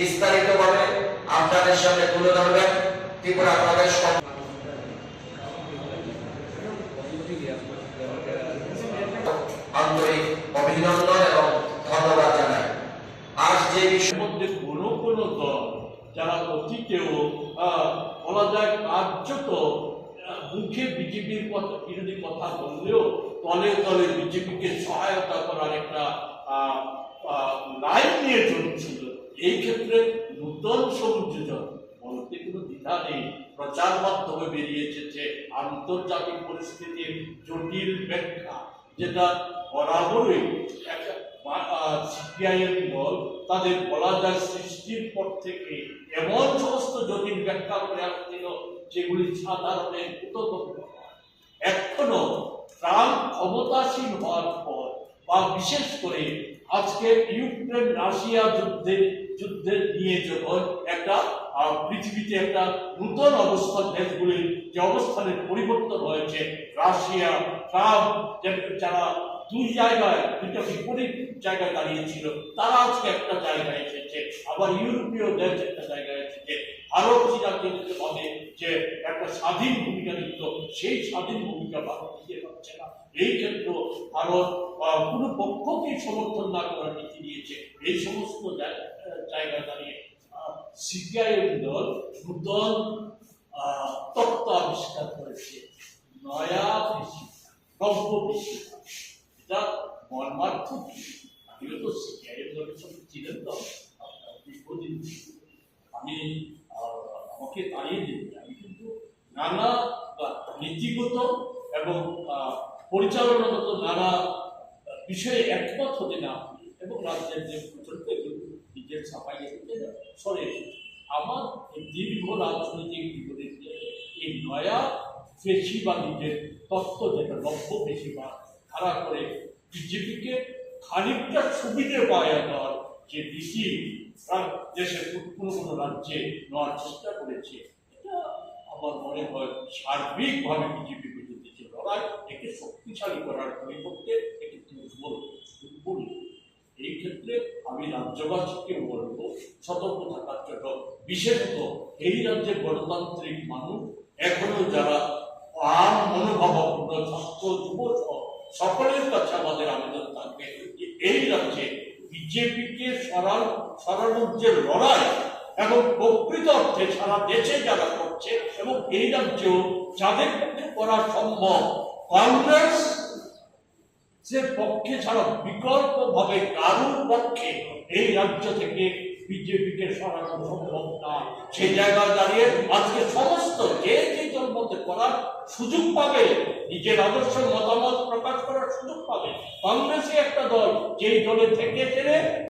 বিস্তারিতভাবে আপনাদের সামনে তুলে ধরবেন। ত্রিপুরা প্রদেশ যারা কার্যত বিজেপির বিরোধী কথা বললেও সহায়তা করার একটা নিয়ে চলছিল এই ক্ষেত্রে নূতন সংযোজন বলতে কোনো দ্বিধা নেই প্রচার মাধ্যমে বেরিয়ে এসেছে আন্তর্জাতিক পরিস্থিতির জটিল ব্যাখ্যা, যেটা বরাবরই একটা সিপিআইএম দল তাদের বলা যায় সৃষ্টির পর থেকে এমন সমস্ত জটিল ব্যাখ্যা করে আসছিল, যেগুলি সাধারণের হয়। এখনও ট্রাম্প ক্ষমতাসীন হওয়ার পর, বা বিশেষ করে আজকে ইউক্রেন রাশিয়া যুদ্ধের যুদ্ধে নিয়ে যখন একটা পৃথিবীতে একটা নূতন অবস্থান দেশগুলির যে অবস্থানের পরিবর্তন হয়েছে, রাশিয়া, ট্রাম্প যারা দুই জায়গায়, দুইটা বিপরীত জায়গায় দাঁড়িয়েছিল, তারা আজকে একটা জায়গায় এসেছে। আবার ইউরোপীয় দেশ একটা জায়গায় এসেছে। ভারত চীনা কিন্তু ভাবে যে একটা স্বাধীন ভূমিকা নিত সেই স্বাধীন ভূমিকা নিতে পারছে না এই ক্ষেত্রে ভারত কোনো পক্ষকেই সমর্থন না করার নীতি নিয়েছে। এই সমস্ত জায়গা দাঁড়িয়ে সিপিআইএম দল নূতন তত্ত্ব আবিষ্কার করেছে। নয়া কৃষি নব্য কৃষি এটা মর্মার্থক আমিও তো সিপিআইএম দলের সঙ্গে ছিলেন তো। দীর্ঘদিন আমি আমাকে তাড়িয়ে দিন আমি কিন্তু নানা নীতিগত এবং পরিচালনাগত নানা বিষয়ে একমত হতে না এবং রাজ্যের যে প্রচলিত নিজের ছাপাইয়ে দিতে সরে আমার দীর্ঘ রাজনৈতিক যে এই নয়া পেশি বা নিজের তত্ত্ব যেটা লক্ষ্য পেশিবাদ খাড়া করে বিজেপিকে খানিকটা সুবিধে পাওয়া দেওয়ার যে নীতি দেশের কোনো কোনো রাজ্যে নেওয়ার চেষ্টা করেছে। এটা আমার মনে হয় সার্বিকভাবে বিজেপি যে একে শক্তিশালী করার পরিবর্তে একে দুর্বল দুর্বল। এই ক্ষেত্রে আমি রাজ্যবাসীকে বলব, সতর্ক থাকার জন্য, বিশেষত এই রাজ্যের গণতান্ত্রিক মানুষ, এখনও যারা আর মনোভাবাপূর্ণ ছাত্র যুব সকলের কাছে আমাদের আবেদন থাকবে যে এই রাজ্যে বিজেপিকে সরাল সরানোর যে লড়াই এবং প্রকৃত অর্থে সারা দেশে যারা করছে এবং এই রাজ্য যাদের পক্ষে করা সম্ভব, কংগ্রেস যে পক্ষে ছাড়া বিকল্প ভাবে কারোর পক্ষে এই রাজ্য থেকে বিজেপিকে সরানো সম্ভব না। সেই জায়গায় দাঁড়িয়ে আজকে সমস্ত যে যে মধ্যে করার সুযোগ পাবে, নিজের আদর্শ মতামত প্রকাশ করার সুযোগ পাবে। কংগ্রেসই একটা দল, যেই দলে থেকে গেলে